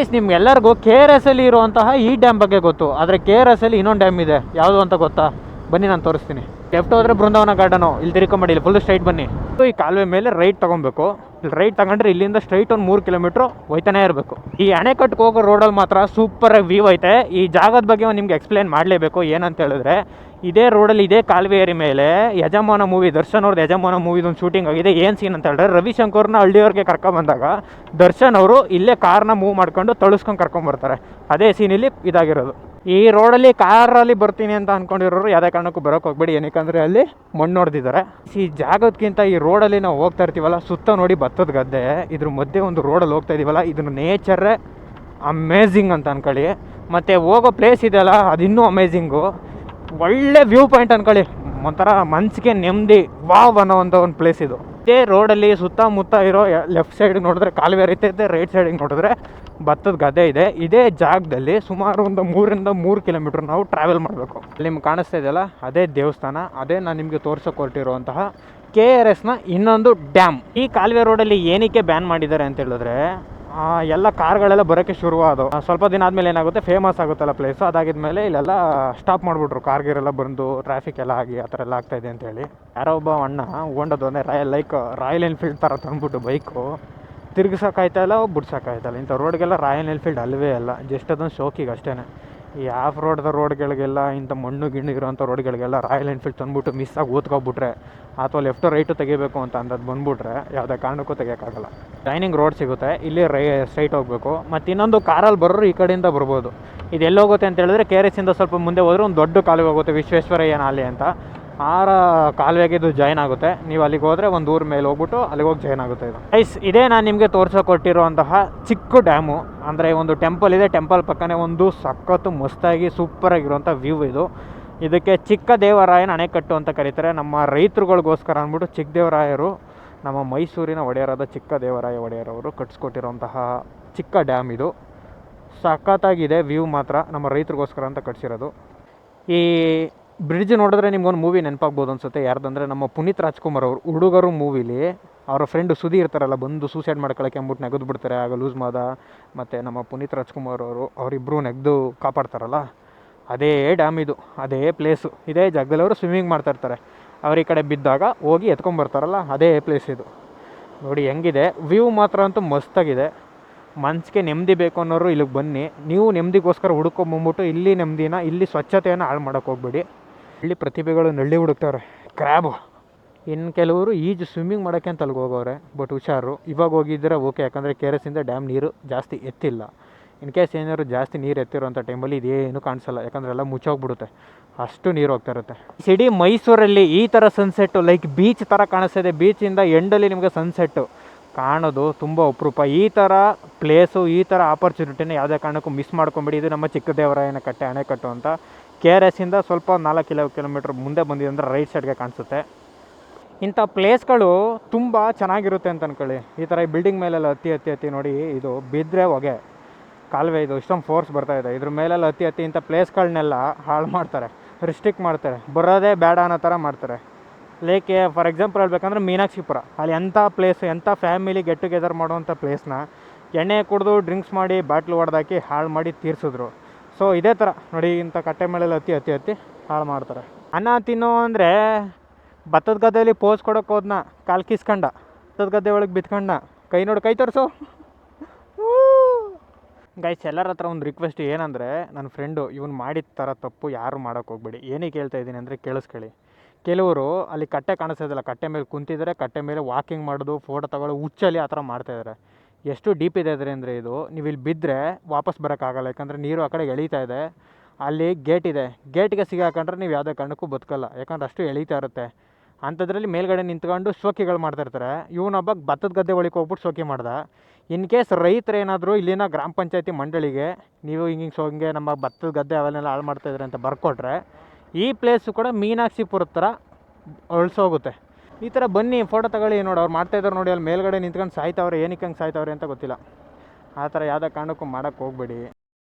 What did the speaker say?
Guys ನಿಮ್ಗೆಲ್ಲರಿಗೂ K R S ಅಲ್ಲಿ ಇರುವಂತಹ ಈ ಡ್ಯಾಮ್ ಬಗ್ಗೆ ಗೊತ್ತು. ಆದರೆ ಕೆ ಆರ್ ಎಸ್ ಅಲ್ಲಿ ಇನ್ನೊಂದು ಡ್ಯಾಮ್ ಇದೆ. ಯಾವುದು ಅಂತ ಗೊತ್ತಾ? ಬನ್ನಿ, ನಾನು ತೋರಿಸ್ತೀನಿ. ಲೆಫ್ಟ್ ಹೋದ್ರೆ ಬೃಂದಾವನ ಗಾರ್ಡನು ಇಲ್ಲಿ ತಿರ್ಕೊಂಬೇಡಿ ಇಲ್ಲಿ ಫುಲ್ ಸ್ಟ್ರೈಟ್ ಬನ್ನಿ. ಸೊ ಈ ಕಾಲುವೆ ಮೇಲೆ ರೈಟ್ ತಗೊಬೇಕು. ಇಲ್ಲಿ ರೈಟ್ ತಗೊಂಡ್ರೆ ಇಲ್ಲಿಂದ ಸ್ಟ್ರೈಟ್ ಒಂದು ಮೂರು ಕಿಲೋಮೀಟ್ರ್ ಹೋಯ್ತಾನೆ ಇರಬೇಕು. ಈ ಅಣೆಕಟ್ಟಿಗೆ ಹೋಗೋ ರೋಡಲ್ಲಿ ಮಾತ್ರ ಸೂಪರಾಗಿ ವ್ಯೂ ಐತೆ. ಈ ಜಾಗದ ಬಗ್ಗೆ ನಿಮ್ಗೆ ಎಕ್ಸ್ಪ್ಲೇನ್ ಮಾಡಲೇಬೇಕು. ಏನಂತ ಹೇಳಿದ್ರೆ ಇದೇ ರೋಡಲ್ಲಿ ಇದೇ ಕಾಲುವೆಯರಿ ಮೇಲೆ ಯಜಮಾನ ಮೂವಿ ದರ್ಶನ್ ಅವ್ರದ್ದು ಯಜಮಾನ ಮೂವಿದೊಂದು ಶೂಟಿಂಗ್ ಆಗಿದೆ. ಏನು ಸೀನ್ ಅಂತ ಹೇಳಿದ್ರೆ ರವಿಶಂಕರ್ನ ಹಳ್ಳಿಯವ್ರಿಗೆ ಕರ್ಕೊಂಬಂದಾಗ ದರ್ಶನ್ ಅವರು ಇಲ್ಲೇ ಕಾರ್ನ ಮೂವ್ ಮಾಡ್ಕೊಂಡು ತಳಿಸ್ಕೊಂಡು ಕರ್ಕೊಂಬರ್ತಾರೆ ಅದೇ ಸೀನಲ್ಲಿ ಇದಾಗಿರೋದು. ಈ ರೋಡಲ್ಲಿ ಕಾರಲ್ಲಿ ಬರ್ತೀನಿ ಅಂತ ಅಂದ್ಕೊಂಡಿರೋರು ಯಾವುದೇ ಕಾರಣಕ್ಕೂ ಬರೋಕೆ ಹೋಗ್ಬೇಡಿ. ಏನಕ್ಕೆ ಅಲ್ಲಿ ಮಣ್ಣು ಹೊಡೆದಿದ್ದಾರೆ. ಈ ಜಾಗದಕ್ಕಿಂತ ಈ ರೋಡಲ್ಲಿ ನಾವು ಹೋಗ್ತಾ ಇರ್ತೀವಲ್ಲ, ಸುತ್ತ ನೋಡಿ ಭತ್ತದ ಗದ್ದೆ, ಇದ್ರ ಮಧ್ಯೆ ಒಂದು ರೋಡಲ್ಲಿ ಹೋಗ್ತಾ ಇದೀವಲ್ಲ ಇದ್ರ ನೇಚರೇ ಅಮೇಝಿಂಗ್ ಅಂತ ಅನ್ಕೊಳ್ಳಿ. ಮತ್ತು ಹೋಗೋ ಪ್ಲೇಸ್ ಇದೆಯಲ್ಲ, ಅದಿನ್ನೂ ಅಮೇಝಿಂಗು ಒಳ್ಳೆ ವ್ಯೂ ಪಾಯಿಂಟ್ ಅನ್ಕೊಳ್ಳಿ. ಒಂಥರ ಮನ್ಸಿಗೆ ನೆಮ್ಮದಿ ವಾವ್ ಅನ್ನೋ ಒಂದು ಒಂದು ಪ್ಲೇಸ್ ಇದು. ಇದೇ ರೋಡಲ್ಲಿ ಸುತ್ತಮುತ್ತ ಇರೋ ಲೆಫ್ಟ್ ಸೈಡ್ ನೋಡಿದ್ರೆ ಕಾಲುವೆ ಇದೆ, ರೈಟ್ ಸೈಡಿಗೆ ನೋಡಿದ್ರೆ ಭತ್ತದ ಗದ್ದೆ ಇದೆ. ಇದೇ ಜಾಗದಲ್ಲಿ ಸುಮಾರು ಒಂದು ಮೂರಿಂದ ಮೂರು ಕಿಲೋಮೀಟ್ರ್ ನಾವು ಟ್ರಾವೆಲ್ ಮಾಡಬೇಕು. ನಿಮ್ಗೆ ಕಾಣಿಸ್ತಾ ಇದೆಯಲ್ಲ? ಅದೇ ದೇವಸ್ಥಾನ ಅದೇ ನಾನು ನಿಮಗೆ ತೋರ್ಸೋಕೆ ಹೊರಟಿರುವಂತಹ ಕೆ ಆರ್ ಎಸ್ನ ಇನ್ನೊಂದು ಡ್ಯಾಮ್ ಈ ಕಾಲುವೆ ರೋಡಲ್ಲಿ ಏನಕ್ಕೆ ಬ್ಯಾನ್ ಮಾಡಿದ್ದಾರೆ ಅಂತ ಹೇಳಿದ್ರೆ ಎಲ್ಲ ಕಾರ್ಗಳೆಲ್ಲ ಬರೋಕ್ಕೆ ಶುರುವಾದವು. ಸ್ವಲ್ಪ ದಿನ ಆದಮೇಲೆ ಏನಾಗುತ್ತೆ ಫೇಮಸ್ ಆಗುತ್ತಲ್ಲ ಪ್ಲೇಸು ಅದಾಗಿದ್ಮೇಲೆ ಇಲ್ಲೆಲ್ಲ ಸ್ಟಾಪ್ ಮಾಡಿಬಿಟ್ರು. ಕಾರ್ಗಿರೆಲ್ಲ ಬಂದು ಟ್ರಾಫಿಕ್ ಎಲ್ಲ ಆಗಿ, ಆ ಥರ ಎಲ್ಲ ಆಗ್ತಾಯಿದೆ ಅಂತೇಳಿ ಯಾರೋ ಒಬ್ಬ ಅಣ್ಣ ಹೋಂಡದು ಅಂದರೆ ರಾಯಲ್ ಲೈಕ್ ರಾಯಲ್ ಎನ್ಫೀಲ್ಡ್ ಥರ ತಂದ್ಬಿಟ್ಟು ಬೈಕು ತಿರ್ಗಿಸೋಕ್ಕಾಯ್ತಾ ಇಲ್ಲ ಬಿಡ್ಸೋಕ್ಕಾಯ್ತಲ್ಲ ಇಂಥ ರೋಡ್ಗೆಲ್ಲ ರಾಯಲ್ ಎನ್ಫೀಲ್ಡ್ ಅಲ್ವೇ ಅಲ್ಲ. ಜಸ್ಟ್ ಅದೊಂದು ಶೋಕಿಗೆ ಅಷ್ಟೇ ಈ ಆಫ್ ರೋಡ್ದ ರೋಡ್ಗಳಿಗೆಲ್ಲ ಇಂಥ ಮಣ್ಣು, ಗಿಣ್ಣು ಇರೋಂಥ ರೋಡ್ಗಳಿಗೆಲ್ಲ ರಾಯಲ್ ಎನ್ಫೀಲ್ಡ್ ತಂದ್ಬಿಟ್ಟು ಮಿಸ್ ಆಗಿ ಓದ್ಕೊಬಿಟ್ರೆ, ಅಥವಾ ಲೆಫ್ಟು ರೈಟು ತೆಗಿಬೇಕು ಅಂತ ಅಂದದ್ದು ಬಂದ್ಬಿಟ್ರೆ ಯಾವುದೇ ಕಾರಣಕ್ಕೂ ತೆಗಿಯೋಕ್ಕಾಗಲ್ಲ. ಡೈನಿಂಗ್ ರೋಡ್ ಸಿಗುತ್ತೆ, ಇಲ್ಲಿ ರೈ ಸ್ಟ್ರೈಟ್ ಹೋಗಬೇಕು. ಮತ್ತು ಇನ್ನೊಂದು ಕಾರಲ್ಲಿ ಬರೋರು ಈ ಕಡೆಯಿಂದ ಬರ್ಬೋದು. ಇದೆಲ್ಲೋಗುತ್ತೆ ಅಂತ ಹೇಳಿದ್ರೆ ಕೆ ಆರ್ ಎಸ್ಸಿಂದ ಸ್ವಲ್ಪ ಮುಂದೆ ಹೋದ್ರೆ ಒಂದು ದೊಡ್ಡ ಕಾಲುವೆ ಹೋಗುತ್ತೆ ವಿಶ್ವೇಶ್ವರಯ್ಯ ನಾಲೆ ಅಂತ. ಆರ ಕಾಲುವೆಗೆ ಇದು ಜಾಯ್ನ್ ಆಗುತ್ತೆ. ನೀವು ಅಲ್ಲಿಗೆ ಹೋದರೆ ಒಂದು ಊರ ಮೇಲೆ ಹೋಗ್ಬಿಟ್ಟು ಅಲ್ಲಿಗೆ ಹೋಗಿ ಜಾಯ್ನ್ ಆಗುತ್ತೆ ಇದು. ಐಸ್ ಇದೇ ನಾನು ನಿಮಗೆ ಕೊಟ್ಟಿರುವಂತಹ ಚಿಕ್ಕ ಡ್ಯಾಮು ಅಂದರೆ ಒಂದು ಟೆಂಪಲ್ ಇದೆ. ಟೆಂಪಲ್ ಪಕ್ಕನೇ ಒಂದು ಸಖತ್ತು ಮಸ್ತಾಗಿ ಸೂಪರಾಗಿರುವಂಥ ವ್ಯೂ ಇದು. ಇದಕ್ಕೆ ಚಿಕ್ಕ ದೇವರಾಯನ ಅಣೆಕಟ್ಟು ಅಂತ ಕರೀತಾರೆ. ನಮ್ಮ ರೈತರುಗಳಿಗೋಸ್ಕರ ಅಂದ್ಬಿಟ್ಟು ಚಿಕ್ಕ ದೇವರಾಯರು, ನಮ್ಮ ಮೈಸೂರಿನ ಒಡೆಯರಾದ ಚಿಕ್ಕ ದೇವರಾಯ ಒಡೆಯರವರು ಕಟ್ಸ್ಕೊಟ್ಟಿರುವಂತಹ ಚಿಕ್ಕ ಡ್ಯಾಮ್ ಇದು. ಸಖತ್ತಾಗಿದೆ ವ್ಯೂ ಮಾತ್ರ ನಮ್ಮ ರೈತರಿಗೋಸ್ಕರ ಅಂತ ಕಟ್ಸಿರೋದು. ಈ ಬ್ರಿಡ್ಜ್ ನೋಡಿದ್ರೆ ನಿಮ್ಗೊಂದು ಮೂವಿ ನೆನಪಾಗ್ಬೋದು ಅನ್ಸುತ್ತೆ. ಯಾರ್ದಂದ್ರೆ ನಮ್ಮ ಪುನೀತ್ ರಾಜ್ಕುಮಾರ್ ಅವರು, ಹುಡುಗರು ಮೂವಿಲಿ ಅವರ ಫ್ರೆಂಡ್ ಸುದಿ ಇರ್ತಾರಲ್ಲ, ಬಂದು ಸೂಸೈಡ್ ಮಾಡ್ಕೊಳಕ್ಕೆ ಅಂದ್ಬಿಟ್ಟು ನೆಗೆದು ಬಿಡ್ತಾರೆ, ಆಗ ಲೂಸ್ ಮಾದ. ಮತ್ತು ನಮ್ಮ ಪುನೀತ್ ರಾಜ್ಕುಮಾರ್ ಅವರು ಅವರಿಬ್ಬರು ನೆಗೆದು ಕಾಪಾಡ್ತಾರಲ್ಲ, ಅದೇ ಡ್ಯಾಮ್ ಇದು, ಅದೇ ಪ್ಲೇಸು ಇದೇ ಜಾಗದಲ್ಲಿ ಅವರು ಸ್ವಿಮ್ಮಿಂಗ್ ಮಾಡ್ತಾ ಇರ್ತಾರೆ. ಅವ್ರ ಈ ಕಡೆ ಬಿದ್ದಾಗ ಹೋಗಿ ಎತ್ಕೊಂಬರ್ತಾರಲ್ಲ ಅದೇ ಪ್ಲೇಸ್ ಇದು. ನೋಡಿ ಹೆಂಗಿದೆ ವ್ಯೂ ಮಾತ್ರ ಅಂತೂ ಮಸ್ತಾಗಿದೆ ಮನ್ಸಿಗೆ ನೆಮ್ಮದಿ ಬೇಕು ಅನ್ನೋರು ಇಲ್ಲಿಗೆ ಬನ್ನಿ. ನೀವು ನೆಮ್ಮದಿಗೋಸ್ಕರ ಹುಡ್ಕೊಂಬಂದ್ಬಿಟ್ಟು ಇಲ್ಲಿ ನೆಮ್ಮದಿನ, ಇಲ್ಲಿ ಸ್ವಚ್ಛತೆಯನ್ನು ಹಾಳು ಮಾಡೋಕ್ಕೆ ಹೋಗ್ಬೇಡಿ. ಇಲ್ಲಿ ಪ್ರತಿಭೆಗಳು ನಳ್ಳಿ ಹುಡುಕ್ತವ್ರೆ. ಕ್ರ್ಯಾಬು ಇನ್ನು ಕೆಲವರು ಈಜು ಸ್ವಿಮ್ಮಿಂಗ್ ಮಾಡೋಕ್ಕೆ ಅಂತ ಅಲ್ಲಿಗೆ ಹೋಗೋರೆ ಬಟ್ ಹುಷಾರು. ಇವಾಗ ಹೋಗಿದ್ರೆ ಓಕೆ ಯಾಕಂದರೆ ಕೆ ಆರ್ ಎಸ್ಸಿಂದ ಡ್ಯಾಮ್ ನೀರು ಜಾಸ್ತಿ ಎತ್ತಿಲ್ಲ. ಇನ್ ಕೇಸ್ ಏನಾದ್ರು ಜಾಸ್ತಿ ನೀರು ಎತ್ತಿರೋಂಥ ಟೈಮಲ್ಲಿ ಇದೇನು ಕಾಣಿಸಲ್ಲ, ಯಾಕಂದರೆ ಎಲ್ಲ ಮುಚ್ಚೋಗ್ಬಿಡುತ್ತೆ. ಅಷ್ಟು ನೀರು ಹೋಗ್ತಾ ಇರುತ್ತೆ. ಸಿಡಿ ಮೈಸೂರಲ್ಲಿ ಈ ಥರ ಸನ್ಸೆಟ್ಟು ಲೈಕ್ ಬೀಚ್ ಥರ ಕಾಣಿಸ್ತಾ ಇದೆ. ಬೀಚಿಂದ ಎಂಡಲ್ಲಿ ನಿಮಗೆ ಸನ್ಸೆಟ್ಟು ಕಾಣೋದು ತುಂಬ ಅಪರೂಪ. ಈ ಥರ ಪ್ಲೇಸು ಈ ಥರ ಆಪರ್ಚುನಿಟಿನ ಯಾವುದೇ ಕಾರಣಕ್ಕೂ ಮಿಸ್ ಮಾಡ್ಕೊಂಬಿಡಿ. ಇದು ನಮ್ಮ ಚಿಕ್ಕದೇವರಾಯನ ಕಟ್ಟೆ, ಅಣೆಕಟ್ಟು ಅಂತ. ಕೆ ಆರ್ ಎಸ್ಸಿಂದ ಸ್ವಲ್ಪ ನಾಲ್ಕು ಕಿಲೋ ಕಿಲೋಮೀಟ್ರ್ ಮುಂದೆ ಬಂದಿದೆ ಅಂದರೆ ರೈಟ್ ಸೈಡ್ಗೆ ಕಾಣಿಸುತ್ತೆ. ಇಂಥ ಪ್ಲೇಸ್ಗಳು ತುಂಬ ಚೆನ್ನಾಗಿರುತ್ತೆ ಅಂತ ಅಂದ್ಕೊಳ್ಳಿ ಈ ಥರ ಬಿಲ್ಡಿಂಗ್ ಮೇಲೆಲ್ಲ ಹತ್ತಿ ಹತ್ತಿ ಹತ್ತಿ ನೋಡಿ ಇದು ಬಿದ್ದರೆ ಹೊಗೆ. ಕಾಲುವೆ ಇದು ಇಷ್ಟೊಂದು ಫೋರ್ಸ್ ಬರ್ತಾ ಇದೆ. ಇದ್ರ ಮೇಲೆಲ್ಲ ಹತ್ತಿ ಹತ್ತಿ ಇಂಥ ಪ್ಲೇಸ್ಗಳನ್ನೆಲ್ಲ ಹಾಳು ಮಾಡ್ತಾರೆ ರಿಸ್ಟ್ರಿಕ್ಟ್ ಮಾಡ್ತಾರೆ. ಬರೋದೇ ಬೇಡ ಅನ್ನೋ ಥರ ಮಾಡ್ತಾರೆ. ಲೇಕೆ ಫಾರ್ ಎಕ್ಸಾಂಪಲ್ ಹೇಳ್ಬೇಕಂದ್ರೆ ಮೀನಾಕ್ಷಿಪುರ. ಅಲ್ಲಿ ಎಂಥ ಪ್ಲೇಸ್ ಎಂಥ ಫ್ಯಾಮಿಲಿ ಗೆಟ್ ಟುಗೆದರ್ ಮಾಡುವಂಥ ಪ್ಲೇಸ್ನ ಎಣ್ಣೆ ಕುಡಿದು ಡ್ರಿಂಕ್ಸ್ ಮಾಡಿ ಬಾಟ್ಲು ಹೊಡೆದಾಕಿ ಹಾಳು ಮಾಡಿ ತೀರಿಸಿದ್ರು. ಸೊ ಇದೇ ಥರ ನೋಡಿ, ಇಂಥ ಕಟ್ಟೆ ಮೇಲೆಲ್ಲ ಅತಿ ಅತಿ ಅತಿ ಹಾಳು ಮಾಡ್ತಾರೆ. ಅನ್ನ ತಿನ್ನೋ ಅಂದರೆ ಭತ್ತದ ಗದ್ದೆಯಲ್ಲಿ ಪೋಸ್ ಕೊಡೋಕೆ ಹೋದ್ನ, ಕಾಲು ಕಿಸ್ಕಂಡ. ಭತ್ತದ ಗದ್ದೆ ಒಳಗೆ ಬಿತ್ಕಂಡ. ಕೈ ನೋಡಿ, ಕೈ ತೋರಿಸು. ಗೈಸ್ ಎಲ್ಲರ ಹತ್ರ ಒಂದು ರಿಕ್ವೆಸ್ಟ್ ಏನಂದರೆ ನನ್ನ ಫ್ರೆಂಡು ಇವ್ನು ಮಾಡಿದ ಥರ ತಪ್ಪು ಯಾರು ಮಾಡೋಕ್ಕೆ ಹೋಗ್ಬೇಡಿ. ಏನಕ್ಕೆ ಹೇಳ್ತಾ ಇದ್ದೀನಿ ಅಂದರೆ ಕೇಳಿಸ್ಕೊಳ್ಳಿ. ಕೆಲವರು ಅಲ್ಲಿ ಕಟ್ಟೆ ಕಾಣಿಸ್ತಾ ಕಟ್ಟೆ ಮೇಲೆ ಕುಂತಿದ್ದಾರೆ, ಕಟ್ಟೆ ಮೇಲೆ ವಾಕಿಂಗ್ ಮಾಡೋದು ಫೋಟೋ ತಗೊಳ್ಳೋ ಹುಚ್ಚಲ್ಲಿ ಆ ಥರ ಮಾಡ್ತಾಯಿದ್ದಾರೆ ಎಷ್ಟು ಡೀಪ್ ಇದೆ ಅಂದರೆ ಇದು, ನೀವು ಇಲ್ಲಿ ಬಿದ್ದರೆ ವಾಪಸ್ ಬರೋಕ್ಕಾಗಲ್ಲ, ಯಾಕಂದರೆ ನೀರು ಆ ಕಡೆ ಎಳೀತಾ ಇದೆ. ಅಲ್ಲಿ ಗೇಟ್ ಇದೆ. ಗೇಟ್ಗೆ ಸಿಗಾಕೊಂಡ್ರೆ ನೀವು ಯಾವುದೇ ಕಾರಣಕ್ಕೂ ಬದುಕಲ್ಲ, ಯಾಕಂದ್ರೆ ಅಷ್ಟು ಎಳೀತಾ ಇರುತ್ತೆ. ಅಂಥದ್ರಲ್ಲಿ ಮೇಲ್ಗಡೆ ನಿಂತ್ಕೊಂಡು ಶೋಕಿಗಳು ಮಾಡ್ತಾಯಿರ್ತಾರೆ ಇವನೊಬ್ಬ ಭತ್ತದ ಗದ್ದೆ ಒಳಗೆ ಹೋಗ್ಬಿಟ್ಟು ಶೋಕಿ ಮಾಡ್ದ. ಇನ್ ಕೇಸ್ ರೈತರು ಏನಾದರೂ ಇಲ್ಲಿನ ಗ್ರಾಮ ಪಂಚಾಯತಿ ಮಂಡಳಿಗೆ, ನೀವು ಹಿಂಗೆ ಹಿಂಗೆ ನಮ್ಮ ಭತ್ತದ ಗದ್ದೆ ಅವೆಲ್ಲ ಹಾಳು ಮಾಡ್ತಾಯಿದ್ರೆ ಅಂತ ಬರ್ಕೊಟ್ರೆ ಈ ಪ್ಲೇಸು ಕೂಡ ಮೀನಾಕ್ಷಿಪುರ ಥರ ಅಳಿಸೋಗುತ್ತೆ. ಈ ಥರ ಬನ್ನಿ ಫೋಟೋ ತಗೊಳ್ಳಿ ನೋಡಿ, ಅವ್ರು ಮಾಡ್ತಾಯಿದ್ದಾರೆ ನೋಡಿ, ಅಲ್ಲಿ ಮೇಲ್ಗಡೆ ನಿಂತ್ಕೊಂಡು ಸಾಯ್ತಾವ್ರೆ, ಏನಕ್ಕೆ ಹಂಗೆ ಸಾಯ್ತಾವ್ರೆ ಅಂತ ಗೊತ್ತಿಲ್ಲ. ಆ ಥರ ಯಾವುದೇ ಕಾರಣಕ್ಕೂ ಮಾಡೋಕ್ಕೆ ಹೋಗ್ಬೇಡಿ.